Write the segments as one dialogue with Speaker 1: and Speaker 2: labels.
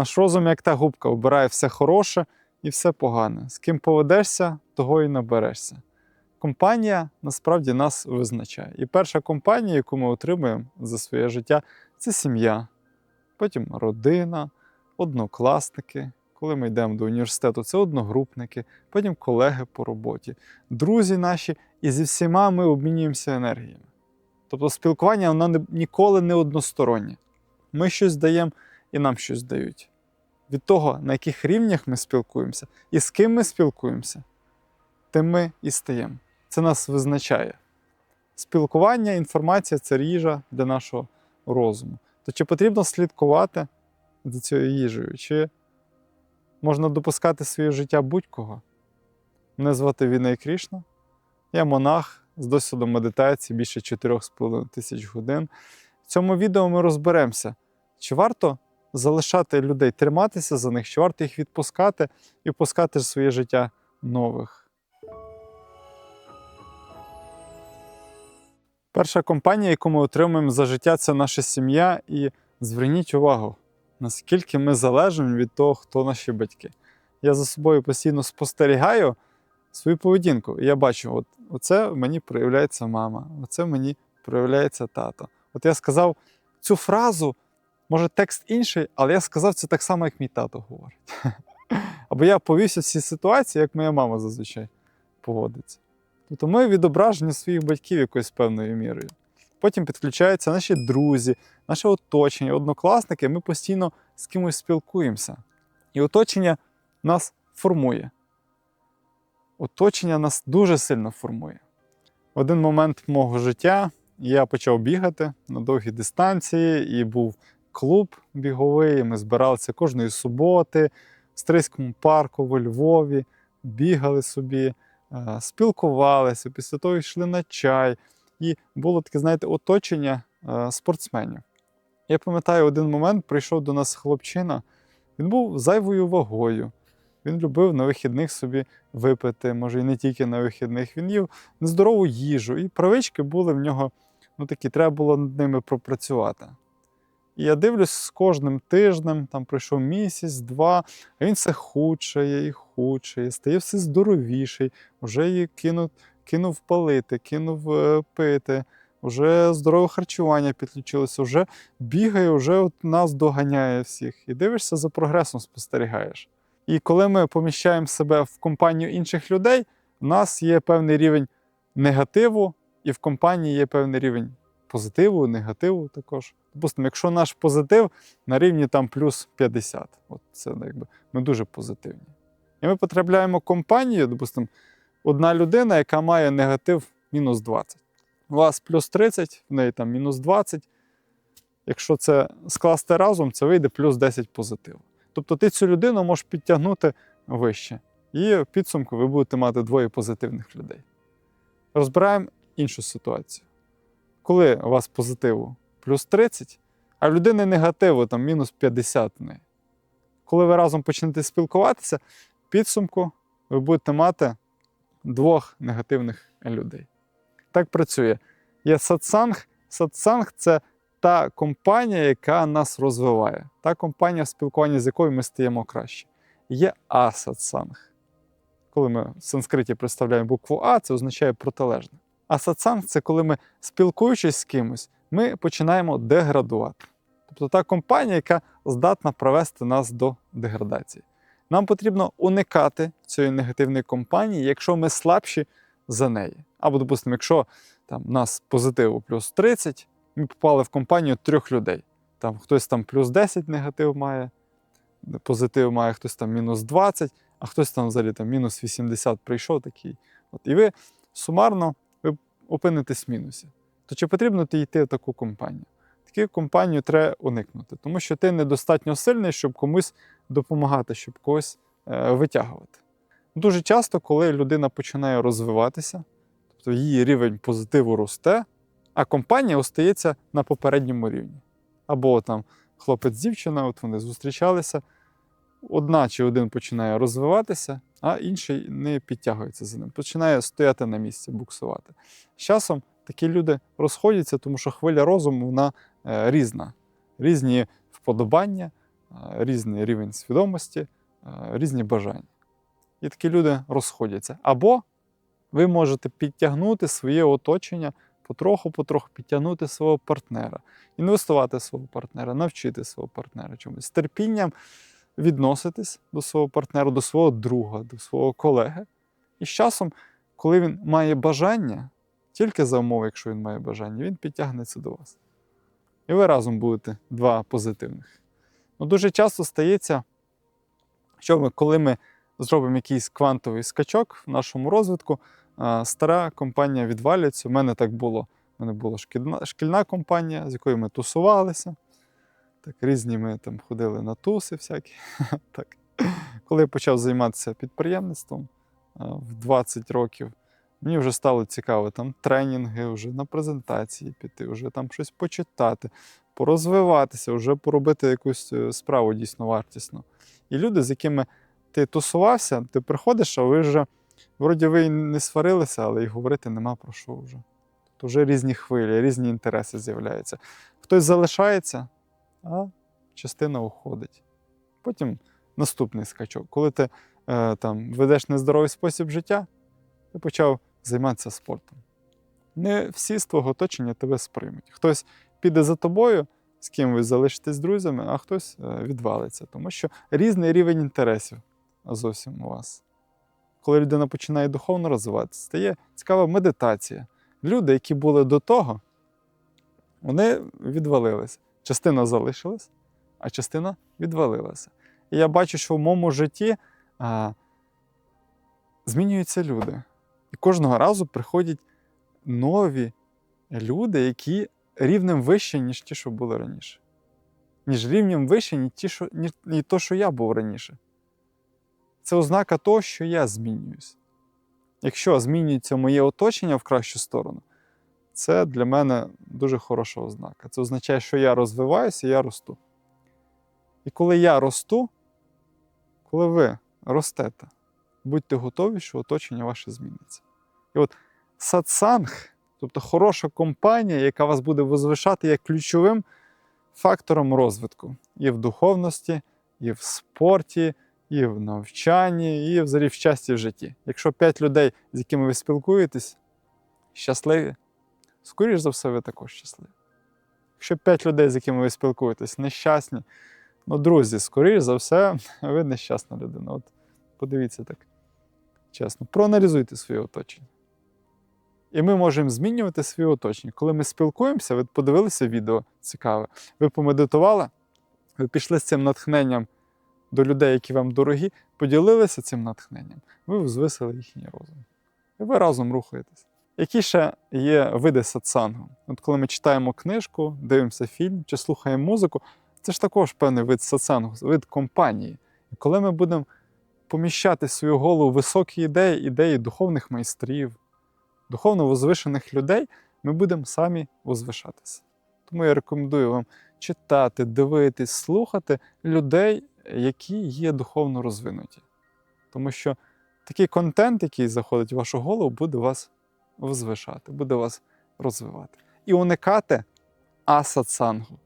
Speaker 1: Наш розум, як та губка, обирає все хороше і все погане. З ким поведешся, того і наберешся. Компанія насправді нас визначає. І перша компанія, яку ми отримуємо за своє життя, це сім'я, потім родина, однокласники. Коли ми йдемо до університету, це одногрупники, потім колеги по роботі, друзі наші, і зі всіма ми обмінюємося енергіями. Тобто спілкування воно ніколи не одностороннє. Ми щось даємо і нам щось дають. Від того, на яких рівнях ми спілкуємося і з ким ми спілкуємося, тим ми і стаємо. Це нас визначає. Спілкування, інформація це їжа для нашого розуму. То чи потрібно слідкувати за цією їжею? Чи можна допускати своє життя будь-кого? Мене звати Вінай Крішна. Я монах з досвідом медитації більше 4,5 тисяч годин. В цьому відео ми розберемося, чи варто залишати людей, триматися за них, чи варто їх відпускати і впускати в своє життя нових. Перша компанія, яку ми отримуємо за життя, це наша сім'я. І зверніть увагу, наскільки ми залежимо від того, хто наші батьки. Я за собою постійно спостерігаю свою поведінку. І я бачу, от оце мені проявляється мама, оце мені проявляється тато. От я сказав цю фразу, може текст інший, але я сказав це так само, як мій тато говорить. Або я повівся в цій ситуації, як моя мама зазвичай поводиться. Тобто ми відображені своїх батьків якоюсь певною мірою. Потім підключаються наші друзі, наше оточення, однокласники, ми постійно з кимось спілкуємося. І оточення нас формує. Оточення нас дуже сильно формує. В один момент мого життя я почав бігати на довгі дистанції, і був клуб біговий. Ми збиралися кожної суботи в Стрийському парку во Львові, бігали собі, е, спілкувалися, після того йшли на чай. І було таке, знаєте, оточення е, спортсменів. Я пам'ятаю, один момент прийшов до нас хлопчина, він був зайвою вагою. Він любив на вихідних собі випити, може і не тільки на вихідних. Він їв нездорову їжу, і правички були в нього, ну такі, треба було над ними пропрацювати. І я дивлюсь з кожним тижнем, там пройшов місяць, два, а він все худшає і худшає, стає все здоровіший, вже її кинув, кинув палити, кинув е, пити, вже здорове харчування підключилося, вже бігає, вже от нас доганяє всіх. І дивишся за прогресом, спостерігаєш. І коли ми поміщаємо себе в компанію інших людей, у нас є певний рівень негативу, і в компанії є певний рівень позитиву, негативу також. Допустимо, якщо наш позитив на рівні там плюс 50, от це ну, якби ми дуже позитивні. І ми потрапляємо компанію, допустимо, одна людина, яка має негатив мінус 20. У вас плюс 30, в неї там мінус 20. Якщо це скласти разом, це вийде плюс 10 позитиву. Тобто ти цю людину можеш підтягнути вище. І в підсумку ви будете мати двоє позитивних людей. Розбираємо іншу ситуацію. Коли у вас позитиву плюс 30, а людини негативу там мінус 50 в неї. Коли ви разом почнете спілкуватися, в підсумку ви будете мати двох негативних людей. Так працює. Є сатсанг. Сатсанг це та компанія, яка нас розвиває, та компанія, в спілкуванні з якою ми стаємо краще. Є асатсанг. Коли ми в санскриті представляємо букву А, це означає протилежне. А сатсанг це коли ми, спілкуючись з кимось, ми починаємо деградувати. Тобто та компанія, яка здатна привести нас до деградації. Нам потрібно уникати цієї негативної компанії, якщо ми слабші за неї. Або, допустимо, якщо там, нас позитиву плюс 30, ми попали в компанію трьох людей. Там хтось там плюс 10 негатив має, позитив має хтось там мінус 20, а хтось там взагалі там мінус 80 прийшов такий. От, і ви сумарно ви опинитесь в мінусі. То чи потрібно ти йти в таку компанію? Таку компанію треба уникнути, тому що ти недостатньо сильний, щоб комусь допомагати, щоб когось е, витягувати. Дуже часто, коли людина починає розвиватися, тобто її рівень позитиву росте, а компанія остається на попередньому рівні. Або там хлопець-дівчина, от вони зустрічалися, одна чи один починає розвиватися, а інший не підтягується за ним, починає стояти на місці, буксувати. З часом такі люди розходяться, тому що хвиля розуму вона е, різна, різні вподобання, е, різний рівень свідомості, е, різні бажання. І такі люди розходяться. Або ви можете підтягнути своє оточення, потроху-потроху підтягнути свого партнера, інвестувати свого партнера, навчити свого партнера чомусь, з терпінням відноситись до свого партнера, до свого друга, до свого колеги. І з часом, коли він має бажання, тільки за умови, якщо він має бажання, він підтягнеться до вас. І ви разом будете два позитивних. Ну, дуже часто стається, що ми, коли ми зробимо якийсь квантовий скачок в нашому розвитку, стара компанія відвалюється. У мене так було. У мене була шкільна, компанія, з якою ми тусувалися. Так, різні ми там ходили на туси всякі. так. Коли я почав займатися підприємництвом в 20 років, мені вже стало цікаво там тренінги, вже на презентації піти, вже там щось почитати, порозвиватися, вже поробити якусь е, справу дійсно вартісну. І люди, з якими ти тусувався, ти приходиш, а ви вже вроді ви й не сварилися, але й говорити нема про що вже. То вже різні хвилі, різні інтереси з'являються. Хтось залишається, а частина уходить. Потім наступний скачок. Коли ти е, там, ведеш нездоровий спосіб життя, ти почав займатися спортом. Не всі з твого оточення тебе сприймуть. Хтось піде за тобою, з ким ви залишитесь друзями, а хтось е, відвалиться, тому що різний рівень інтересів зовсім у вас. Коли людина починає духовно розвиватися, стає цікава медитація. Люди, які були до того, вони відвалилися. Частина залишилась, а частина відвалилася. І я бачу, що в моєму житті а, змінюються люди. І кожного разу приходять нові люди, які рівнем вище, ніж ті, що були раніше. Ніж рівнем вище, ніж ті, що, ніж, ніж то, що я був раніше. Це ознака того, що я змінююсь. Якщо змінюється моє оточення в кращу сторону, це для мене дуже хороша ознака. Це означає, що я розвиваюся, я росту. І коли я росту, коли ви ростете, будьте готові, що оточення ваше зміниться. І от сатсанг, тобто хороша компанія, яка вас буде возвишати, є ключовим фактором розвитку і в духовності, і в спорті, і в навчанні, і взагалі в щасті в житті. Якщо п'ять людей, з якими ви спілкуєтесь, щасливі, скоріш за все, ви також щасливі. Якщо п'ять людей, з якими ви спілкуєтесь, нещасні, ну, друзі, скоріш за все, ви нещасна людина. От подивіться так чесно. Проаналізуйте своє оточення. І ми можемо змінювати своє оточення. Коли ми спілкуємося, ви подивилися відео цікаве, ви помедитували, ви пішли з цим натхненням до людей, які вам дорогі, поділилися цим натхненням, ви взвисили їхній розум. І ви разом рухаєтесь. Які ще є види сатсангу? От коли ми читаємо книжку, дивимося фільм чи слухаємо музику, це ж також певний вид сатсангу, вид компанії. І коли ми будемо поміщати свою голову високі ідеї, ідеї духовних майстрів, духовно возвишених людей, ми будемо самі возвишатися. Тому я рекомендую вам читати, дивитись, слухати людей, які є духовно розвинуті. Тому що такий контент, який заходить в вашу голову, буде вас возвишати, буде вас розвивати. І уникати асатсангу.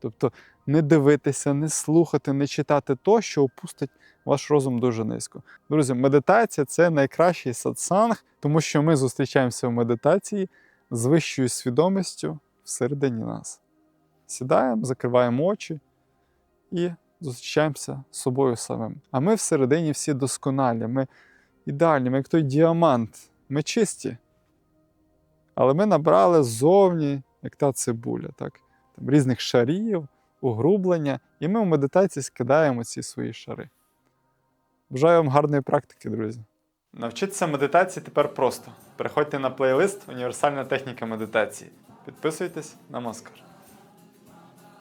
Speaker 1: Тобто не дивитися, не слухати, не читати то, що опустить ваш розум дуже низько. Друзі, медитація це найкращий сатсанг, тому що ми зустрічаємося в медитації з вищою свідомістю всередині нас. Сідаємо, закриваємо очі і зустрічаємося з собою самим. А ми всередині всі досконалі, ми ідеальні, ми як той діамант, ми чисті. Але ми набрали ззовні, як та цибуля, так? Там, різних шарів, угрублення, і ми в медитації скидаємо ці свої шари. Бажаю вам гарної практики, друзі. Навчитися медитації тепер просто. Переходьте на плейлист Універсальна техніка медитації. Підписуйтесь на Маскар.